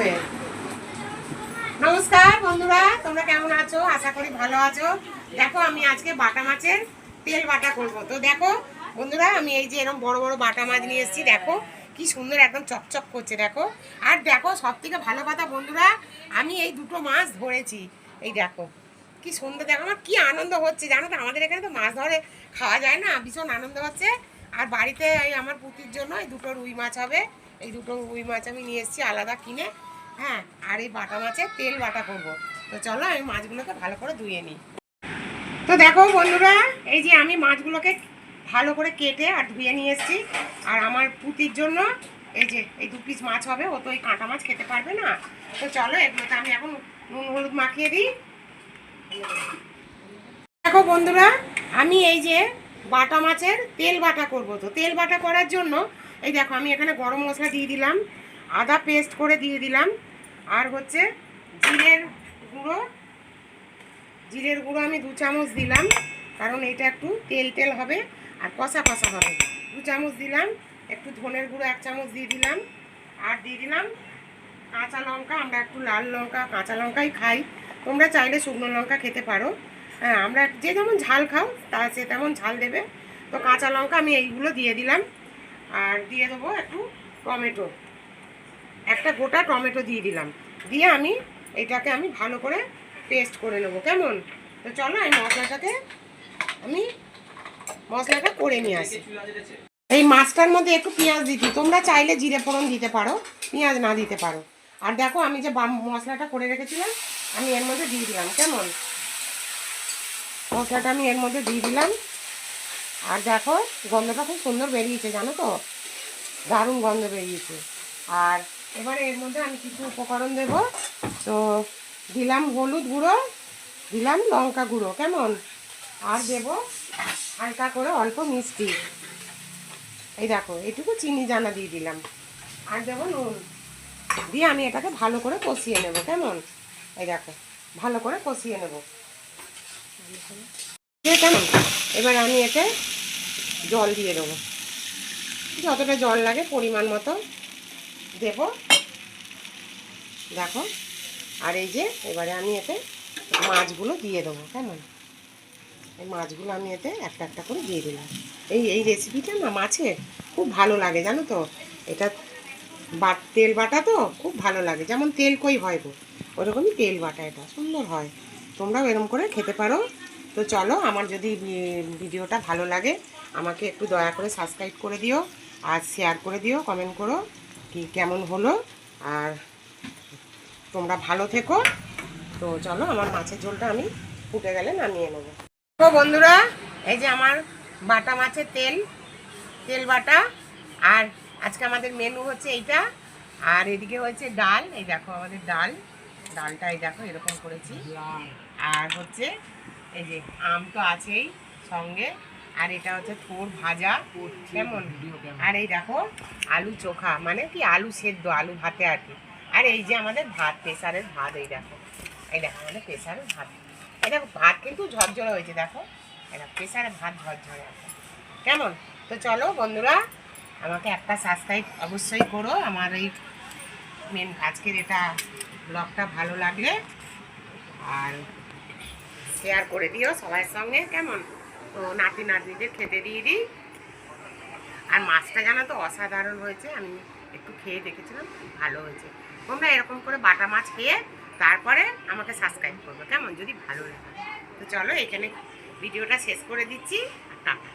হবে নমস্কার বন্ধুরা, তোমরা কেমন আছো? আশা করি ভালো আছো। দেখো, আমি আজকে বাটা মাছের তেল বাটা করব। তো দেখো, বন্ধুরা, আমি এই যে এরকম বড় বড় বাটা মাছ নিয়ে এসেছি, দেখো, কি সুন্দর একদম চকচক করছে, দেখো। আর দেখো সব থেকে ভালো কথা, বন্ধুরা, আমি এই দুটো মাছ ধরেছি। এই দেখো, কি সুন্দর, দেখো, আমার কি আনন্দ হচ্ছে, জানো তো? আমাদের এখানে তো মাছ ধরে খাওয়া যায় না, ভীষণ আনন্দ হচ্ছে। আর বাড়িতে এই আমার পুতির জন্য এই দুটো রুই মাছ হবে। এই দুটো রুই মাছ আমি নিয়ে এসেছি, আলাদা কিনে। হ্যাঁ আর এই বাটা মাছের তেল বাটা করব। তো চলো আমি মাছগুলোকে ভালো করে ধুয়ে নিই। তো দেখো বন্ধুরা, এই যে আমি মাছগুলোকে ভালো করে কেটে আর ধুয়ে নিয়ে এসেছি। আর আমার পুতির জন্য এই যে, এই দু পিস মাছ হবে, ও তো এই কাঁটা মাছ খেতে পারবে না। তো চলো এগুলোতে আমি এখন নুন, হলুদ মাখিয়ে দিই। দেখো বন্ধুরা, আমি এই যে বাটা মাছের তেল বাটা করব। তো তেল বাটা করার জন্য, এই দেখো আমি এখানে গরম মশলা দিয়ে দিলাম, আদা পেস্ট করে দিয়ে দিলাম। আর হচ্ছে জিরের গুঁড়ো। জিরের গুঁড়ো আমি দু চামচ দিলাম, কারণ এটা একটু তেল তেল হবে আর কষা কষা হবে। দু চামচ দিলাম, একটু ধনের গুঁড়ো এক চামচ দিয়ে দিলাম, আর দিয়ে দিলাম কাঁচা লঙ্কা। আমরা একটু লাল লঙ্কা, কাঁচা লঙ্কাই খাই। তোমরা চাইলে শুকনো লঙ্কা খেতে পারো। হ্যাঁ আমরা যে যেমন ঝাল খাও, তা সে তেমন ঝাল দেবে। তো কাঁচা লঙ্কা আমি এইগুলো দিয়ে দিলাম। আর দিয়ে দেবো একটু টমেটো। একটা গোটা টমেটো দিয়ে দিলাম। দিয়ে আমি এটাকে আমি ভালো করে পেস্ট করে নেব, কেমন? তো চলো আমি মশলাটাকে আমি মশলাটা করে নিয়ে আসি। এই মাছটার মধ্যে একটু পেঁয়াজ দিতি তোমরা চাইলে জিরে ফোড়ন দিতে পারো, পেঁয়াজ না দিতে পারো। আর দেখো আমি যে মশলাটা করে রেখেছিলাম, আমি এর মধ্যে দিয়ে দিলাম, কেমন? মশলাটা আমি এর মধ্যে দিয়ে দিলাম। আর দেখো, গন্ধটা খুব সুন্দর বেরিয়েছে, জানো তো? দারুণ গন্ধ বেরিয়েছে। আর এবারে এর মধ্যে আমি কিছু উপকরণ দেব। তো দিলাম হলুদ গুঁড়ো, দিলাম লঙ্কা গুঁড়ো, কেমন? আর দেব হালকা করে অল্প মিষ্টি। এই দেখো, এটুকু চিনি জানা দিয়ে দিলাম। আর দেবো নুন। দিয়ে আমি এটাকে ভালো করে কষিয়ে নেব, কেমন? এই দেখো, ভালো করে কষিয়ে নেব। কেমন? এবার আমি এতে জল দিয়ে দেবো। যতটা জল লাগে পরিমাণ মতো দেব। দেখো, আর এই যে এবারে আমি এতে মাছগুলো দিয়ে দেবো, কেমন? এই মাছগুলো আমি এতে একটা একটা করে দিয়ে দিলাম। এই এই রেসিপিটা না মাছের খুব ভালো লাগে, জানো তো? এটা বা, তেল বাটা তো খুব ভালো লাগে, যেমন তেল কই হয় গো, ওরকমই তেল বাটা এটা, সুন্দর হয়। তোমরাও এরকম করে খেতে পারো। তো চলো, আমার যদি ভিডিওটা ভালো লাগে, আমাকে একটু দয়া করে সাবস্ক্রাইব করে দিও, আর শেয়ার করে দিও কমেন্ট করো। কি কেমন হলো? আর তোমরা ভালো থেকো। তো চলো আমার মাছের ঝোলটা আমি ফুটে গেলে নামিয়ে নেব। তো বন্ধুরা এই যে আমার বাটা মাছের তেল তেল বাটা। আর আজকে আমাদের মেনু হচ্ছে এইটা। আর এদিকে হচ্ছে ডাল। এই দেখো আমাদের ডাল। ডালটা এই দেখো এরকম করেছি। আর হচ্ছে এই যে আম তো আছেই সঙ্গে। আর এটা হচ্ছে থোর ভাজা কেমন? আর এই দেখো আলু চোখা মানে কি আলু সেদ্ধ আলু ভাতে আর কি। আর এই যে আমাদের ভাত প্রেসারের ভাত এই দেখো। এই দেখো আমাদের প্রেসারের ভাত। এই দেখো ভাত কিন্তু ঝরঝরে হয়েছে দেখো। এই দেখো ভাত ঝরঝরে আছে। কেমন? তো চলো বন্ধুরা আমাকে একটা সাবস্ক্রাইব অবশ্যই করো। আমার এই মেন আজকের এটা ব্লগটা ভালো লাগলে আর শেয়ার করে দিও সবার সঙ্গে কেমন? তো নাতি নাতনিদের খেতে দিয়ে দিই। আর মাছটা জানা তো অসাধারণ হয়েছে, আমি একটু খেয়ে দেখেছিলাম, ভালো হয়েছে। তোমরা এরকম করে বাটা মাছ খেয়ে তারপরে আমাকে সাবস্ক্রাইব করবে, কেমন? যদি ভালো লাগে। তো চলো এখানে ভিডিওটা শেষ করে দিচ্ছি টাকা